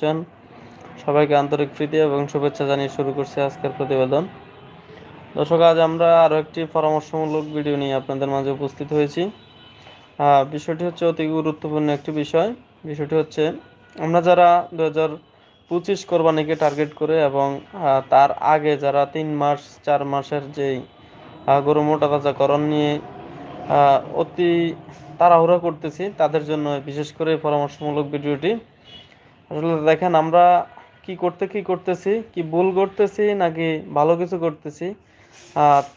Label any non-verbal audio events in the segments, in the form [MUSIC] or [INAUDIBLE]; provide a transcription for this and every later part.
আছেন সবাইকে আন্তরিক প্রীতি এবং শুভেচ্ছা জানিয়ে শুরু করছি আজকের প্রতিবেদন। দর্শক, আজ আমরা আরও একটি পরামর্শমূলক ভিডিও নিয়ে আপনাদের মাঝে উপস্থিত হয়েছি। বিষয়টি হচ্ছে অতি গুরুত্বপূর্ণ একটি বিষয়। বিষয়টি হচ্ছে, আমরা যারা দু হাজার পঁচিশ কোরবানিকে টার্গেট করে এবং তার আগে যারা তিন মাস, চার মাসের যেই গরু মোটা তাজাকরণ নিয়ে অতি তাড়াহুড়া করতেছি, তাদের জন্য বিশেষ করে পরামর্শমূলক ভিডিওটি আসলে দেখেন, আমরা কি করতে, কি করতেছি? কি ভুল করতেছি নাকি ভালো কিছু করতেছি?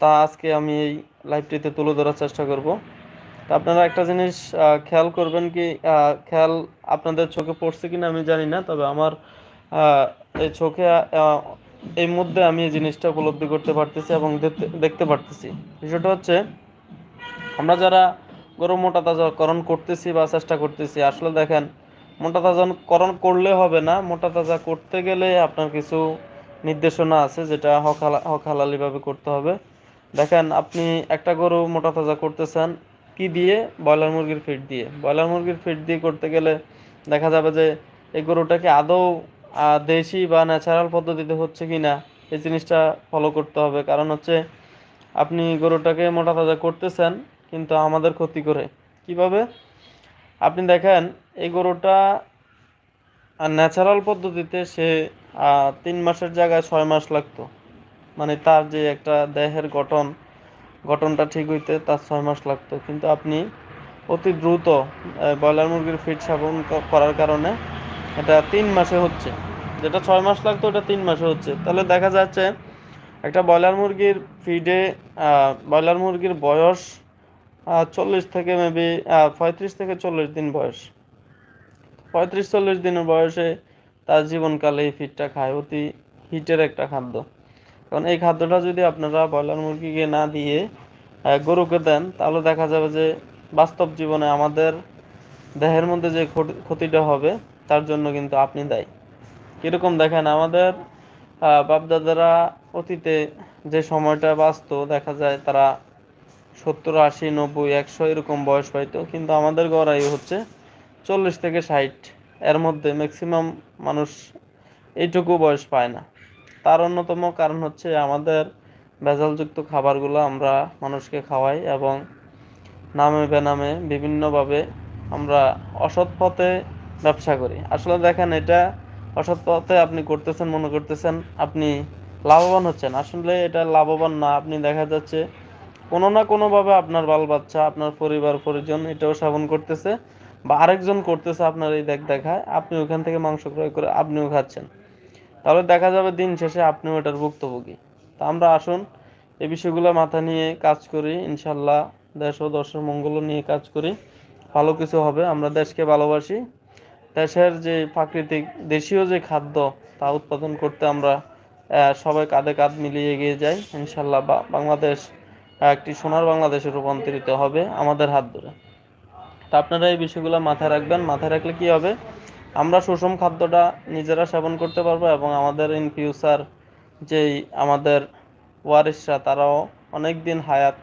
তা আজকে আমি এই লাইভটিতে তুলে ধরার চেষ্টা করব। তা আপনারা একটা জিনিস খেয়াল করবেন কি খেয়াল আপনাদের চোখে পড়ছে কিনা আমি জানি না, তবে আমার এই চোখে এই মধ্যে আমি এই জিনিসটা উপলব্ধি করতে পারতেছি এবং দেখতে পারতেছি। বিষয়টা হচ্ছে, আমরা যারা গরু মোটা তাজাকরণ করতেছি বা চেষ্টা করতেছি, আসলে দেখেন মোটা তাজাকরণ করলে হবে না। মোটা তাজা করতে গেলে আপনার কিছু নির্দেশনা আছে যেটা হক হালা- হালালিভাবে করতে হবে। দেখেন, আপনি একটা গরু মোটা তাজা করতেছেন কি দিয়ে? ব্রয়লার মুরগির ফিড দিয়ে। ব্রয়লার মুরগির ফিড দিয়ে করতে গেলে দেখা যাবে যে এই গরুটাকে আদৌ দেশি বা ন্যাচারাল পদ্ধতিতে হচ্ছে কি না এই জিনিসটা ফলো করতে হবে। কারণ হচ্ছে আপনি গরুটাকে মোটা তাজা করতেছেন কিন্তু আমাদের ক্ষতি করে। কীভাবে? আপনি দেখেন, এই গরুটা ন্যাচারাল পদ্ধতিতে সে তিন মাসের জায়গায় ছয় মাস লাগতো। মানে তার যে একটা দেহের গঠন, গঠনটা ঠিক হইতে তার ছয় মাস লাগতো। কিন্তু আপনি অতি দ্রুত ব্রয়লার মুরগির ফিড সেবন করার কারণে এটা তিন মাসে হচ্ছে। যেটা ছয় মাস লাগতো, ওটা তিন মাসে হচ্ছে। তাহলে দেখা যাচ্ছে, একটা ব্রয়লার মুরগির ফিডে ব্রয়লার মুরগির বয়স চল্লিশ থেকে মেবি পঁয়ত্রিশ থেকে চল্লিশ দিন বয়স। পঁয়ত্রিশ, চল্লিশ দিনের বয়সে তার জীবনকালে এই ফিডটা খায়। অতি হিটের একটা খাদ্য। কারণ এই খাদ্যটা যদি আপনারা ব্রয়লার মুরগিকে না দিয়ে গরুকে দেন, তাহলে দেখা যাবে যে বাস্তব জীবনে আমাদের দেহের মধ্যে যে ক্ষতি- ক্ষতিটা হবে, তার জন্য কিন্তু আপনি দায়ী। কীরকম দেখেন, আমাদের বাপদাদারা অতীতে যে সময়টা বাঁচতো, দেখা যায় তারা সত্তর, আশি, নব্বই, একশো এরকম বয়স পাইতো, কিন্তু আমাদের গড়াই হচ্ছে চল্লিশ থেকে ষাট। এর মধ্যে ম্যাক্সিমাম মানুষ এইটুকু বয়স পায় না। তার অন্যতম কারণ হচ্ছে আমাদের ভেজালযুক্ত খাবারগুলো আমরা মানুষকে খাওয়াই এবং নামে বেনামে বিভিন্নভাবে আমরা অসৎ পথে ব্যবসা করি। আসলে দেখেন, এটা অসৎ পথে আপনি করতেছেন, মনে করতেছেন, আপনি লাভবান হচ্ছেন। আসলে এটা লাভবান না, আপনি দেখা যাচ্ছে কোনো না কোনোভাবে আপনার বাল বাচ্চা, আপনার পরিবার, পরিজন এটাও সেবন করতেছে বা আরেকজন করতেছে আপনার এই দেখ দেখায়, আপনি ওখান থেকে মাংস ক্রয় করে আপনিও খাচ্ছেন। তাহলে দেখা যাবে দিন শেষে আপনিও এটার ভুক্তভোগী। তা আমরা আসুন, এই বিষয়গুলো মাথা নিয়ে কাজ করি, ইনশাল্লাহ দেশ ও দশের মঙ্গল নিয়ে কাজ করি। ভালো কিছু হবে, আমরা দেশকে ভালোবাসি। দেশের যে প্রাকৃতিক, দেশীয় যে খাদ্য, তা উৎপাদন করতে আমরা সবাই কাঁধে কাঁধ মিলিয়ে এগিয়ে যাই, ইনশাল্লাহ বা- বাংলাদেশ একটি সোনার বাংলাদেশে রূপান্তরিত হবে আমাদের হাত ধরে। তা আপনারা এই বিষয়গুলো মাথায় রাখবেন। মাথায় রাখলে কি হবে? আমরা সুষম খাদ্যটা নিজেরা সেবন করতে পারব এবং আমাদের ইন ফিউচার যেই আমাদের ওয়ারিসরা তারাও অনেক দিন হায়াত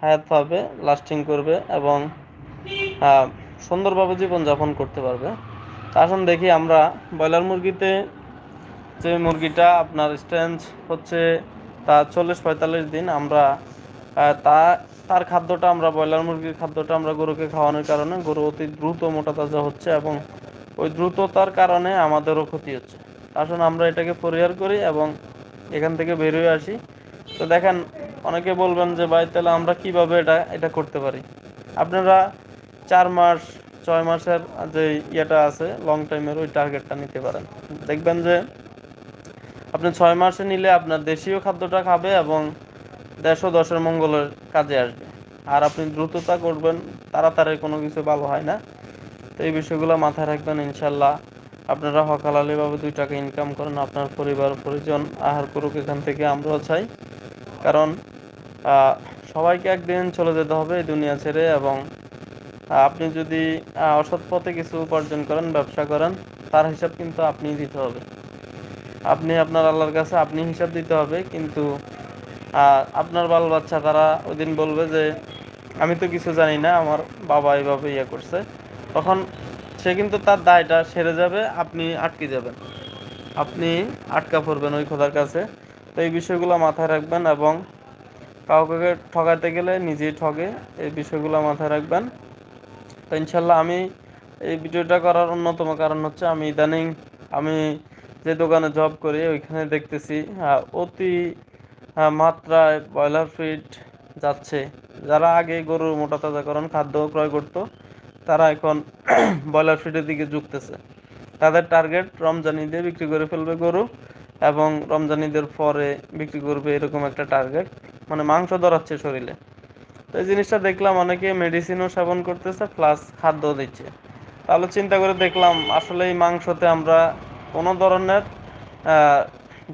হায়াত পাবে লাস্টিং করবে এবং সুন্দরভাবে জীবনযাপন করতে পারবে। আসুন দেখি আমরা ব্রয়লার মুরগিতে যে মুরগিটা আপনার স্ট্রেঞ্জ হচ্ছে তা চল্লিশ পঁয়তাল্লিশ দিন আমরা তা, তার খাদ্যটা আমরা ব্রয়লার মুরগির খাদ্যটা আমরা গরুকে খাওয়ানোর কারণে গরু অতি দ্রুত মোটা তাজা হচ্ছে এবং ওই দ্রুততার কারণে আমাদেরও ক্ষতি হচ্ছে। আসুন আমরা এটাকে পরিহার করি এবং এখান থেকে বেরিয়ে আসি। তো দেখেন, অনেকে বলবেন যে, ভাই, তাহলে আমরা কীভাবে এটা এটা করতে পারি? আপনারা চার মাস, ছয় মাসের যে ইয়েটা আছে লং টাইমের ওই টার্গেটটা নিতে পারেন। দেখবেন যে, আপনি ছয় মাসে নিলে আপনার দেশীয় খাদ্যটা খাবে এবং দেশ দশের মঙ্গলের কাজে আসবে। আর আপনি দ্রুততা করবেন, তাড়াতাড়ি কোনো কিছু ভালো হয় না। তো এই বিষয়গুলো মাথায় রাখবেন ইনশাল্লাহ আপনারা হকালালিভাবে দুই টাকা ইনকাম করেন, আপনার পরিবার, পরিজন, আহার করুক, এখান থেকে আমরাও চাই। কারণ সবাইকে একদিন চলে যেতে হবে এই দুনিয়া ছেড়ে এবং আপনি যদি অসৎ পথে কিছু উপার্জন করেন, ব্যবসা করেন, তার হিসাব কিন্তু আপনিই দিতে হবে। আপনি আপনার আল্লাহর কাছে আপনি হিসাব দিতে হবে, কিন্তু আহ, আপনার বাল বাচ্চা তারা ওই দিন বলবে যে আমি তো কিছু জানি না আমার বাবা এইভাবে ইয়ে করছে। তখন সে কিন্তু তার দায়টা সেরে যাবে আপনি আটকে যাবেন। আপনি আটকা পড়বেন ওই খোদার কাছে। তো এই বিষয়গুলো মাথায় রাখবেন এবং কাউকে ঠকাতে গেলে নিজেই ঠগে এই বিষয়গুলো মাথায় রাখবেন। তো ইনশাল্লাহ আমি এই ভিডিওটা করার অন্যতম কারণ হচ্ছে আমি ইদানিং আমি যে দোকানে জব করি ওইখানে দেখতেছি অতি মাত্রায় ব্রয়লার ফিড যাচ্ছে। যারা আগে গরুর মোটা তাজাকরণ খাদ্য ক্রয় করত, তারা এখন [CLEARS THROAT] ব্রয়লার ফিডের দিকে ঝুঁকতেছে। তাদের টার্গেট রমজান ঈদে বিক্রি করে ফেলবে গরু এবং রমজান ঈদের পরে বিক্রি করবে এরকম একটা টার্গেট মানে মাংস ধরাচ্ছে শরীরে। তো এই জিনিসটা দেখলাম অনেকে মেডিসিনও সেবন করতেছে প্লাস খাদ্য দিচ্ছে। তাহলে চিন্তা করে দেখলাম আসলে এই মাংসতে আমরা কোনো ধরনের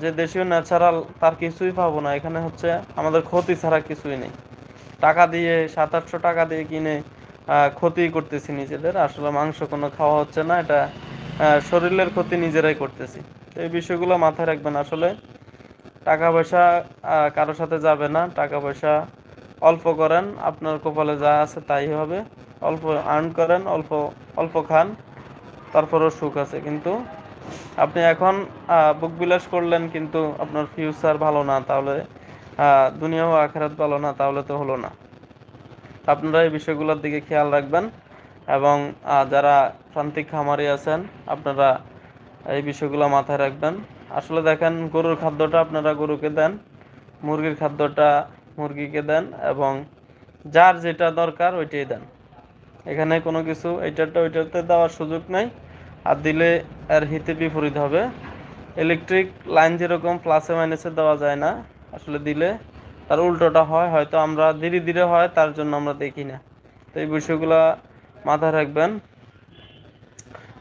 যে দেশীয় ন্যাচারাল তার কিছুই পাবো না। এখানে হচ্ছে আমাদের ক্ষতি ছাড়া কিছুই নেই। টাকা দিয়ে সাত আটশো টাকা দিয়ে কিনে ক্ষতি করতেছি নিজেদের। আসলে মাংস কোনো খাওয়া হচ্ছে না, এটা শরীরের ক্ষতি নিজেরাই করতেছি। এই বিষয়গুলো মাথায় রাখবেন। আসলে টাকা পয়সা কারোর সাথে যাবে না। টাকা পয়সা অল্প করেন, আপনার কপালে যা আছে তাই হবে। অল্প আর্ন করেন, অল্প অল্প খান, তারপরও সুখ আছে। কিন্তু আপনি এখন বুক বিলাস করলেন কিন্তু আপনার ফিউচার ভালো না, তাহলে দুনিয়া ও আখেরাত ভালো না, তাহলে তো হলো না। আপনারা এই বিষয়গুলোর দিকে খেয়াল রাখবেন এবং যারা প্রান্তিক খামারি আছেন, আপনারা এই বিষয়গুলো মাথায় রাখবেন। আসলে দেখেন, গরুর খাদ্যটা আপনারা গরুকে দেন, মুরগির খাদ্যটা মুরগিকে দেন এবং যার যেটা দরকার ওইটাই দেন। এখানে কোনো কিছু, এইটারটা ওইটাতে দেওয়ার সুযোগ নেই। আর দিলে এর হিতে বিপরীত হবে। ইলেকট্রিক লাইন যেরকম প্লাসে মাইনাসে দেওয়া যায় না, আসলে দিলে তার উল্টোটা হয়, হয়তো আমরা ধীরে ধীরে হয়, তার জন্য আমরা দেখি না। তো এই বিষয়গুলো মাথায় রাখবেন।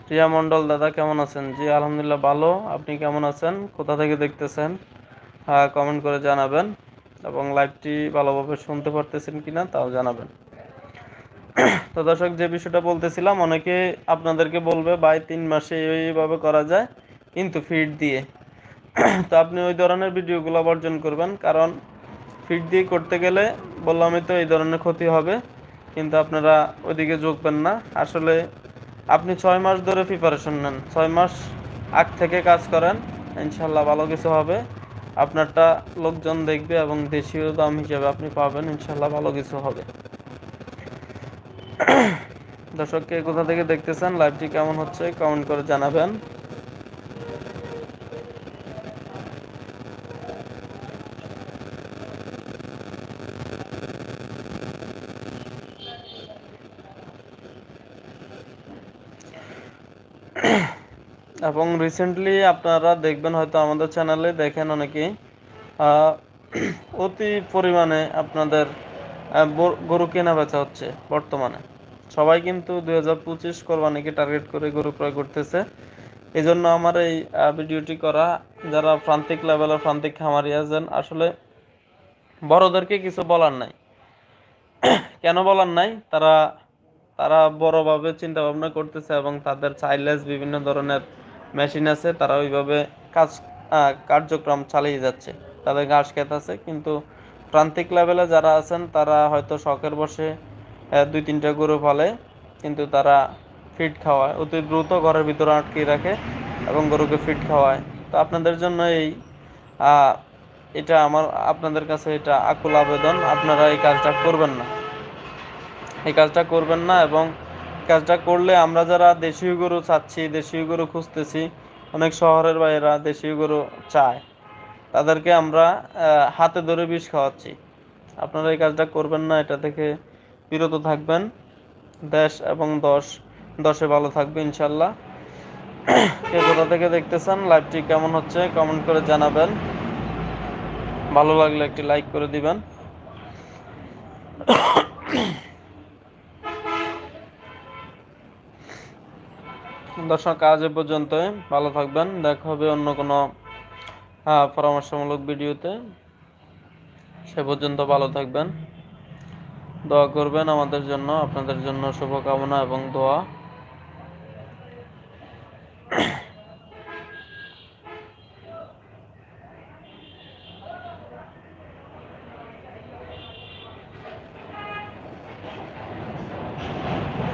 প্রিয়া মণ্ডল দাদা, কেমন আছেন? জি, আলহামদুলিল্লাহ ভালো। আপনি কেমন আছেন? কোথা থেকে দেখতেছেন? হ্যাঁ কমেন্ট করে জানাবেন। এবং লাইভটি ভালোভাবে শুনতে পারতেছেন কিনা, তাও জানাবেন। তো দর্শক, যে বিষয়টা বলতেছিলাম, অনেকে আপনাদেরকে বলবে, ভাই, তিন মাসে এইভাবে করা যায়? কিন্তু ফিড দিয়ে। তো আপনি ওই ধরনের ভিডিওগুলো বর্জন করবেন, কারণ ফিড দিয়ে করতে গেলে বললামই তো এই ধরনের ক্ষতি হবে, কিন্তু আপনারা ওইদিকে যোগবেন না। আসলে আপনি ছয় মাস ধরে প্রিপারেশন নেন, ছয় মাস আগ থেকে কাজ করেন ইনশাল্লাহ ভালো কিছু হবে। আপনারটা লোকজন দেখবে এবং দেশীয় দাম হিসেবে আপনি পাবেন ইনশাল্লাহ ভালো কিছু হবে। [COUGHS] দর্শককে কোথা থেকে দেখতেছেন? লাইভটি কেমন হচ্ছে? কমেন্ট করে জানাবেন। [COUGHS] এবং রিসেন্টলি আপনারা দেখবেন হয়তো আমাদের চ্যানেলে দেখেন অনেকেই [COUGHS] অতি পরিমাণে আপনাদের গরু কেনা বেচা হচ্ছে বর্তমানে। সবাই কিন্তু দুই হাজার পঁচিশ কোরবানিকে টার্গেট করে গরু ক্রয় করতেছে। এই জন্য আমার এই ভিডিওটি করা, যারা প্রান্তিক লেভেলের প্রান্তিক খামারি আছেন, আসলে বড়দেরকে কিছু বলার নাই। [CLEARS THROAT] কেন বলার নাই? তারা তারা বড়ভাবে চিন্তা ভাবনা করতেছে এবং তাদের চাইলেস বিভিন্ন ধরনের মেশিন আছে, তারা ওইভাবে কাজ কার্যক্রম চালিয়ে যাচ্ছে। তাদের ঘাস খেত আছে, কিন্তু প্রান্তিক লেভেলে যারা আছেন, তারা হয়তো শখের বসে দুই তিনটা গরু পালে, কিন্তু তারা ফিট খাওয়ায়। অতি দ্রুত ঘরের ভিতরে আটকে রাখে এবং গরুকে ফিট খাওয়ায়। তো আপনাদের জন্য এই এটা আমার, আপনাদের কাছে এটা আকুল আবেদন। আপনারা এই কাজটা করবেন না। এই কাজটা করবেন না এবং কাজটা করলে আমরা যারা দেশীয় গরু চাচ্ছি, দেশীয় গরু খুঁজতেছি, অনেক শহরের বাইরা দেশীয় গরু চায়। তাদেরকে আমরা হাতে ধরে বিষ খাওয়াচ্ছি। আপনারা এই কাজটা করবেন না, এটা থেকে বিরত থাকবেন। দেশ এবং দশ, দশে ভালো থাকবে, ইনশাল্লাহ। কে কোথা থেকে দেখতেছেন, লাইভটি কেমন হচ্ছে কমেন্ট করে জানাবেন। ভালো লাগলে একটি লাইক করে দিবেন। দর্শক, আজ এ পর্যন্ত ভালো থাকবেন। দেখা হবে অন্য কোনো পরামর্শমূলক ভিডিওতে। সে পর্যন্ত ভালো থাকবেন। দোয়া করবেন আমাদের জন্য, আপনাদের জন্য শুভকামনা এবং দোয়া।